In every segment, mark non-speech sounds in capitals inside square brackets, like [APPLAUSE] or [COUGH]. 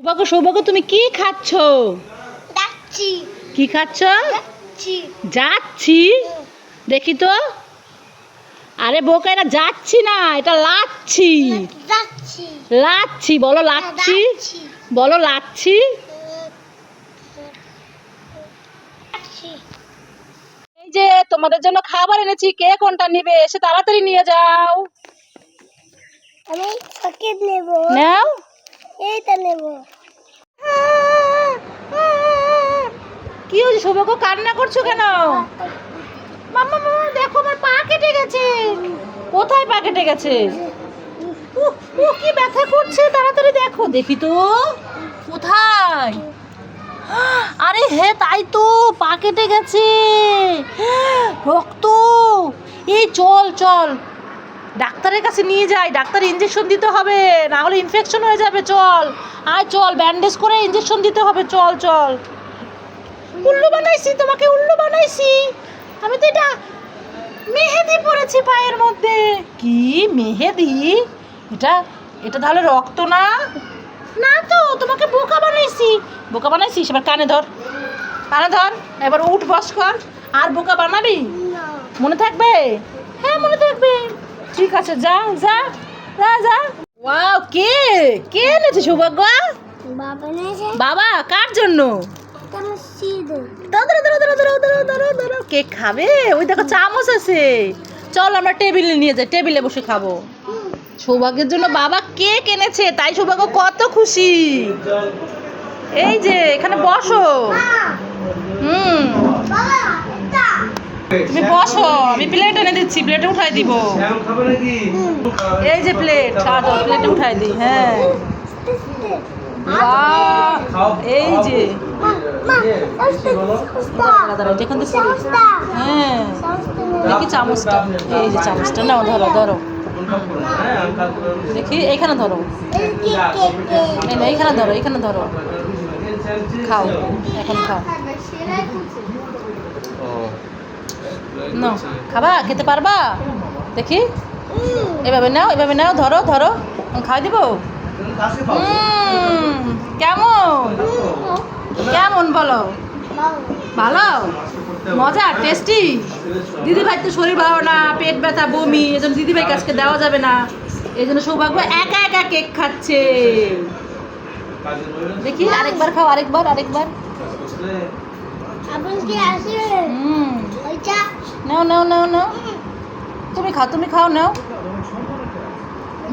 সৌভাগ্য সৌভাগ্য তুমি কি খাচ্ছ? যাচ্ছি। কি খাচ্ছ? যাচ্ছি। দেখি তো। আরে বোকা এটা যাচ্ছি না এটা লাচ্ছি। লাচ্ছি বলো লাচ্ছি। বলো লাচ্ছি। এই যে তোমাদের জন্য খাবার এনেছি কে কোনটা নিবে? এসে তাড়াতাড়ি নিয়ে যাও। আমি নেব। নাও। এইটা নেব। কি হয়েছে সৌভাগ্য কান্না করছ কেন? মাম্মা মাম্মা দেখো আমার পা কেটে গেছে। কোথায় পা কেটে গেছে? উহ, কি ব্যথা করছে? তাড়াতাড়ি দেখো দেখি তো। কোথায়? আরে হে তাই তো পা কেটে গেছে। রক্ত। এই চল চল। ডাক্তারের কাছে নিয়ে যাই ডাক্তার ইঞ্জেকশন দিতে হবে না হলে ইনফেকশন হয়ে যাবে চল। আয় চল ব্যান্ডেজ করে ইঞ্জেকশন দিতে হবে চল চল। উল্লু বানাইছি তোমাকে উল্লু বানাইছি। আমি তো এটা মেহেদি পরেছি পায়ের মধ্যে। কি মেহেদি? এটা এটা তাহলে রক্ত না? না তো তোমাকে বোকা বানাইছি। বোকা বানাইছিস? এবার কানে ধর। কানে ধর। এবার উঠ বস কর। আর বোকা বানাবি? মনে থাকবে? হ্যাঁ মনে থাকবে। ঠিক আছে যা যা যা যা। ওয়াও কে? কে এনেছে সৌভাগ্য বাবা কার জন্য? কে খাবে? ওই দেখো চামচ আছে। চল আমরা টেবিলে নিয়ে যাই টেবিলে বসে খাব। সৌভাগ্যের জন্য বাবা কে এনেছে তাই সৌভাগ্য কত খুশি। এই যে এখানে বসো। হুম। তুমি বসো, আমি প্লেট এনে দিচ্ছি প্লেটে উঠাই দিব। এই যে প্লেট খাওয়া প্লেটে উঠাই দিই হ্যাঁ। এই যে। হ্যাঁ দেখি চামচটা, এই যে চামচটা, নাও, ধরো ধরো। দেখি এইখানে ধরো। এই এইখানে ধরো এইখানে ধরো। খাও, এখন খাও। নাও খাবা? খেতে পারবা? দেখি। এভাবে নাও এভাবে নাও, ধরো ধরো। খাওয়াই দিব? কেমন? কেমন বলো? ভালো? মজা টেস্টি দিদি ভাই তো শরীর ভালো না, পেট ব্যথা, বমি, এজন্য দিদি ভাই কাছকে দেওয়া যাবে না। এই জন্য সৌভাগ্য, একা একা কেক খাচ্ছে। দেখি, আরেকবার খাও, আরেকবার আরেকবার। নাও নাও নাও নাও। তুমি খাও তুমি খাও নাও।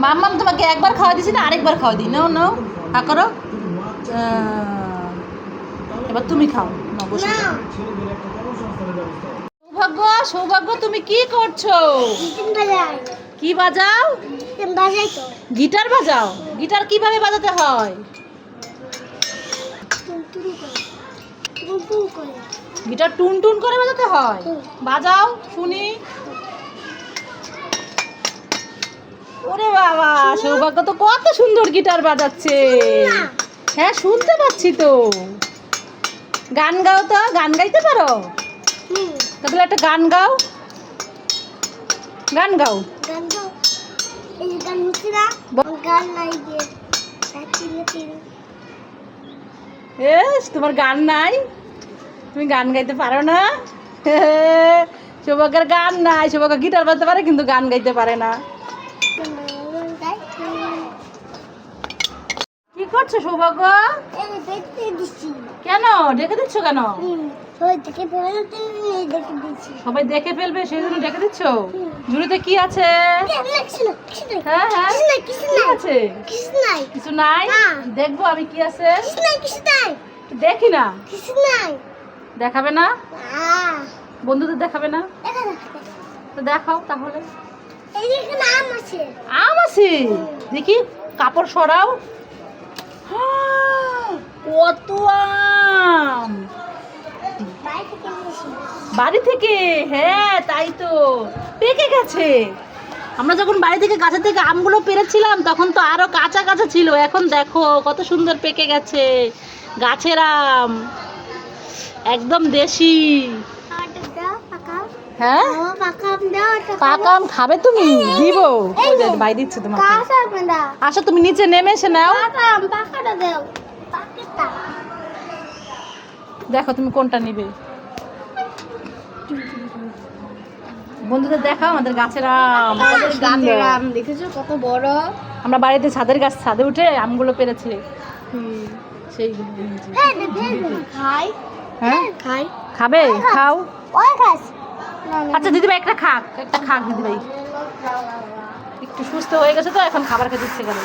মাম্মাম তোমাকে একবার খাওয়া দিছি না আরেকবার খাওয়া দিই? নাও নাও। হা করো। এবার তুমি খাও। না সৌভাগ্য সৌভাগ্য তুমি কি করছ? কি বাজাও? গিটার বাজাও। গিটার কীভাবে বাজাতে হয় টুন টুন করে টুন টুন করে গিটার টুন টুন করে বাজাতে হয়। বাজাও শুনি। ওরে বাবা সৌভাগ্য তো কত সুন্দর গিটার বাজাচ্ছে। হ্যাঁ শুনতে পাচ্ছি তো। গান গাও তো গান গাইতে পারো? তাহলে একটা গান গাও। গান গাও। তোমার গান নাই? তুমি গান গাইতে পারো না? [LAUGHS] সৌভাগ্যের গান নাই সৌভাগ্য গিটার বাজাতে পারে কিন্তু গান গাইতে পারে না। কি করছ সৌভাগ্য কেন? ডেকে দিচ্ছ কেন? সবাই দেখে ফেলবে সেই জন্য ডেকে দিচ্ছ? ঝুড়িতে কি আছে? কিছু নাই। হ্যাঁ হ্যাঁ কি আছে? কিছু নাই। দেখব আমি কি আছে। দেখি না। কিছু নাই। দেখাবে না? বন্ধুদের দেখাবে না? তো দেখাও তাহলে। আম আছে। দেখি কাপড় সরাও। কত আম! বাড়ি থেকে? হ্যাঁ তাই তো। পেকে গেছে। আমরা যখন বাড়ি থেকে গাছের থেকে আমগুলো পেরেছিলাম তখন তো আরও কাঁচা কাঁচা ছিল। এখন দেখো কত সুন্দর পেকে গেছে। গাছের আম। একদম দেশি। হ্যাঁ? পাকাম খাবে তুমি? দিব। দিচ্ছে তোমাকে। তুমি নিচে নেমে এসে নাও। দেখো তুমি কোনটা নিবে। বন্ধুদের দেখাও আমাদের গাছের আম। দেখেছ? কত বড়। আমরা বাড়িতে ছাদের গাছ ছাদে উঠে আমগুলো পেরেছি। খাই। হ্যাঁ? খাই। খাবে? খাও। ওই খাস। না না আচ্ছা দিদিভাই একটা খাক। একটা খাক দিদিভাই একটু সুস্থ হয়ে গেছে তো এখন খাবার খেতে ইচ্ছে করে।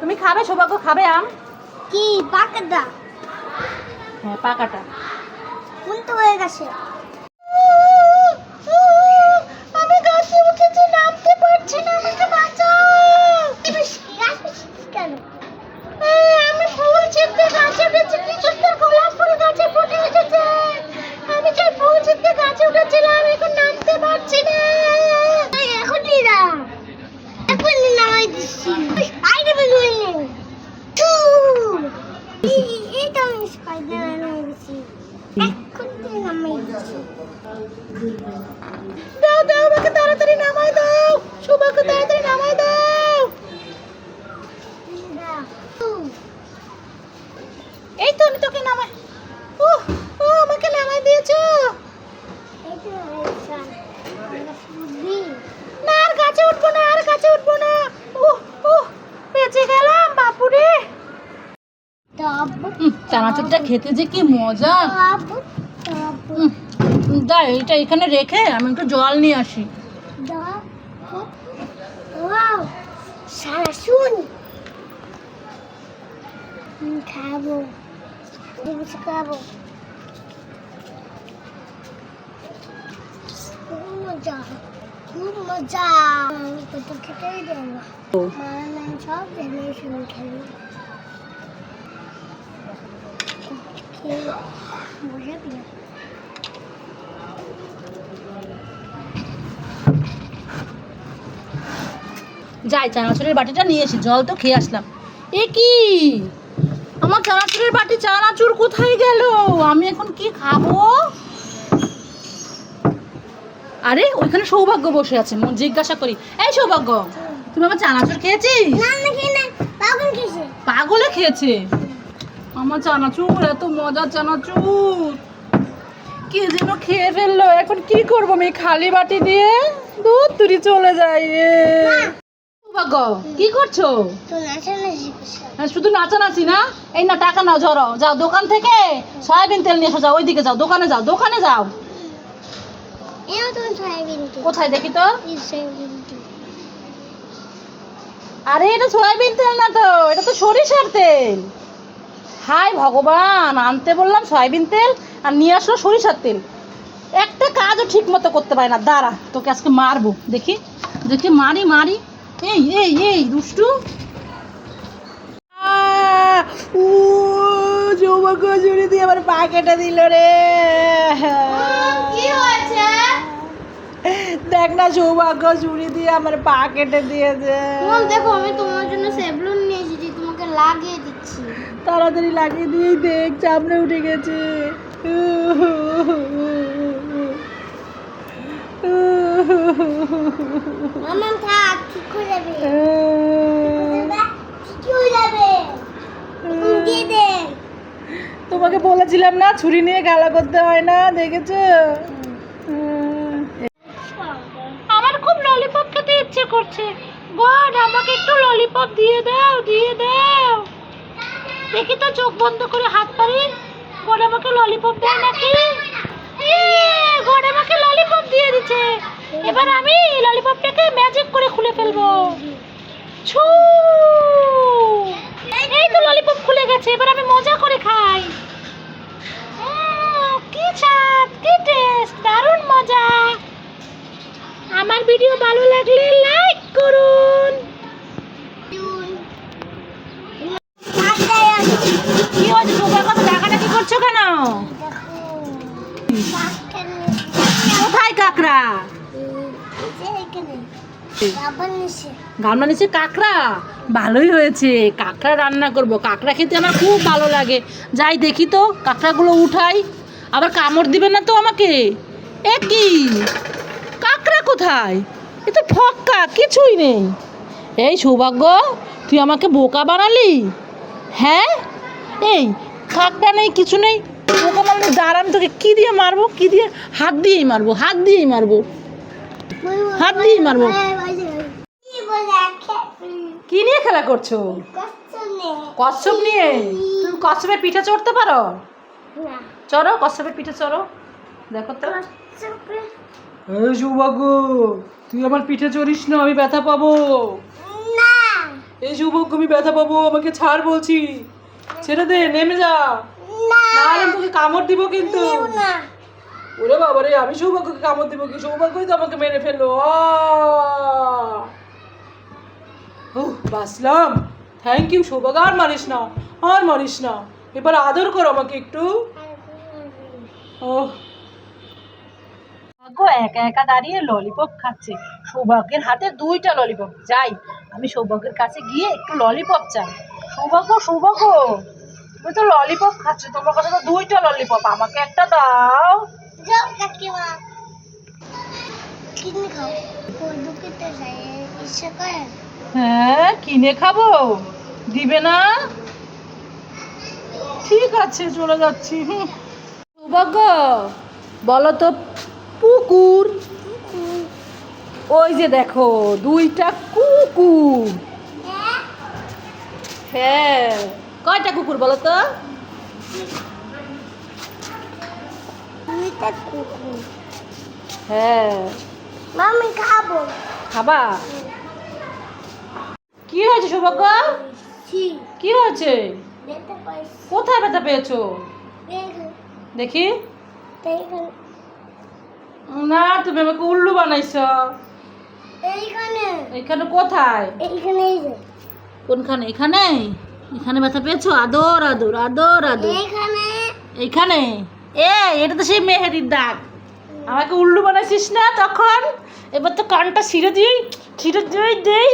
তুমি খাবে? সৌভাগ্য খাবে আম? কি পাকাটা? হ্যাঁ পাকাটা। কোনটা হয়ে গেছে। আমি গাছে উঠেছি নামতে পারছি না আমাকে বাঁচাও কেন আমি ফুল ছিঁড়তে গাছে উঠেছি কি সুন্দর গোলাপ ফুল গাছে ফুটে উঠেছে আমি যে ফুল ছিঁড়তে গাছে উঠেছিলাম এখন নামতে পারছি না এখন নিরা এখন নামাই দিচ্ছি আইডে বেলুন এই তো আমি স্পাইডার নামাই দিচ্ছি এখন নামাই দিচ্ছি দাও দাও আমাকে তাড়াতাড়ি নামাই দাও। সুভাকে তাড়াতাড়ি নামাই দাও। এই তো আমি তোকে নামাই ও ও আমাকে নামাই দিয়েছ। না আর গাছে উঠবো না আর গাছে উঠবো না। ও ও বেঁচে গেলাম বাপুরে। চানাচুরটা খেতে যে কি মজা। দা এটা এখানে রেখে আমি একটু জল নিয়ে আসি। শুন খাব খাব। মজা, খুব মজা। কত খেতেই দেবো মারা সব জেনারেশন খেলি খেয়ে মজা যাই চানাচুরের বাটিটা নিয়ে এসি জল তো খেয়ে আসলাম। এ কি? আমার চানাচুরের বাটি চানাচুর কোথায় গেল? আমি এখন কি খাব? আরে ওইখানে সৌভাগ্য বসে আছে মন জিজ্ঞাসা করি। এই সৌভাগ্য তুমি আমার চানাচুর খেয়েছিস? পাগল খেয়েছে। আমার চানাচুর এত মজার চানাচুর। কে যেন খেয়ে ফেলল এখন কি করব আমি খালি বাটি দিয়ে? দুধ তুরি চলে যাই সৌভাগ্য কি করছ? হ্যাঁ, শুধু নাচানাচি না? এই না টাকা নাও ঝরো যাও দোকান থেকে সয়াবিন তেল নিয়ে এসো যাও ওইদিকে যাও দোকানে যাও দোকানে যাও। কোথায় দেখি তো? আরে এটা সয়াবিন তেল না তো এটা তো সরিষার তেল। হাই ভগবান আনতে বললাম সয়াবিন তেল আর নিয়ে আসলো সরিষার তেল। একটা কাজও ঠিক মতো করতে পারে না। দাঁড়া তোকে আজকে মারবো দেখি। দেখি মারি মারি। এই এই এই দুষ্টু উ সৌভাগ্য জুড়ে দিয়ে আমার পা কেটে দিল রে কি হয়েছে দেখ না সৌভাগ্য চুরি দিয়ে আমার পা কেটে দিয়েছে মম দেখো আমি তোমার জন্য সেবলুন নিয়ে এসেছি তোমাকে লাগিয়ে দিচ্ছি তাড়াতাড়ি লাগিয়ে দিয়ে দেখ চামড়ে উঠে গেছে মামাম থাক ঠিক হয়ে যাবে। ঠিক হয়ে যাবে। দিয়ে দে। তোমাকে বলেছিলাম না ছুরি নিয়ে গালা করতে হয় না দেখেছ? আমার খুব ললিপপ খেতে ইচ্ছে করছে। গড আমাকে একটু ললিপপ দিয়ে দাও দিয়ে দাও। দেখি তো চোখ বন্ধ করে হাত পারি গড আমাকে ললিপপ দেয় নাকি? গড আমাকে ললিপপ দিয়ে দিচ্ছে। এবার আমি ললিপপটাকে ম্যাজিক করে খুলে ফেলব। ছু! এই তো ললিপপ খুলে গেছে এবার আমি মজা করে খাই। কি স্বাদ কি টেস্ট দারুণ মজা। আমার ভিডিও ভালো লাগলে লাইক করুন। কি হয়েছে কথা ডাকাডাকি করছ কেন? কোথায় কাকড়া? গামলা নিচে কাঁকড়া? ভালোই হয়েছে। কাঁকড়া রান্না করব। কাঁকড়া খেতে আমার খুব ভালো লাগে। যাই দেখি তো কাঁকড়াগুলো উঠাই। আবার কামড় দিবে না তো আমাকে? এ কি? কাঁকড়া কোথায়? এ তো ফক্কা কিছুই নেই। এই সৌভাগ্য তুই আমাকে বোকা বানালি? হ্যাঁ? এই কাকটা নেই কিছু নেই। বোকা বানালি দাঁড়া আমি তোকে কী দিয়ে মারবো? কী দিয়ে? হাত দিয়েই মারবো হাত দিয়েই মারবো। হাত দিয়েই মারবো। বলে কি নিয়ে খেলা করছ? কচ্ছপ নিয়ে? তুমি কচ্ছপের পিঠে চড়তে পারো? চড়ো কচ্ছপের পিঠে চড়ো। দেখো তো। এই সৌভাগ্য তুই আমার পিঠে চড়িস না আমি ব্যথা পাবো। এই সৌভাগ্য আমি ব্যথা পাবো আমাকে ছাড় বলছি। ছেড়ে দে নেমে যা। না। আমি তোকে কামড় দিব কিন্তু। ওরে বাবা রে আমি সৌভাগ্যকে কামড় দিব কি? সৌভাগ্যই তো আমাকে মেরে ফেলল। ও বাসলাম থ্যাংক ইউ সৌভাগ্য আর মারিস না আর মারিস না। এবার আদর কর আমাকে একটু। ও সৌভাগ্য একা একা দাঁড়িয়ে ললিপপ খাচ্ছে। সৌভাগ্যের হাতে দুইটা ললিপপ যাই আমি সৌভাগ্যের কাছে গিয়ে একটু ললিপপ চাই। সৌভাগ্য সৌভাগ্য। তুমি তো ললিপপ খাচ্ছ তোমার কাছে তো দুইটা ললিপপ আমাকে একটা দাও। যাও কাকিমা কিনে খাও। কদু খেতে চাই ইচ্ছে করে? হ্যাঁ কিনে খাব? দিবে না? ঠিক আছে চলে যাচ্ছি। সৌভাগ্য বলো তো পুকুর। ওই যে দেখো দুইটা কুকুর। হ্যাঁ কয়টা কুকুর বলো তো? দুইটা কুকুর। হ্যাঁ। মামি খাব। খাবা? কি হয়েছে সৌভাগ্য? কি হয়েছে? কোথায় ব্যথা পেয়েছ? দেখি। না তুমি আমাকে উল্লু বানাইছো। এইখানে। এখানে কোথায়? এইখানে কোনখানে? এখানে এখানে ব্যথা পেয়েছ? আদর আদর আদর আদর। এইখানে। এইখানে? এ এটা তো সেই মেহেরির দাগ। আমাকে উল্লু বানাইছিস না তখন? এবার তো কানটা ছিঁড়ে দিই ছিঁড়ে দিই দেই।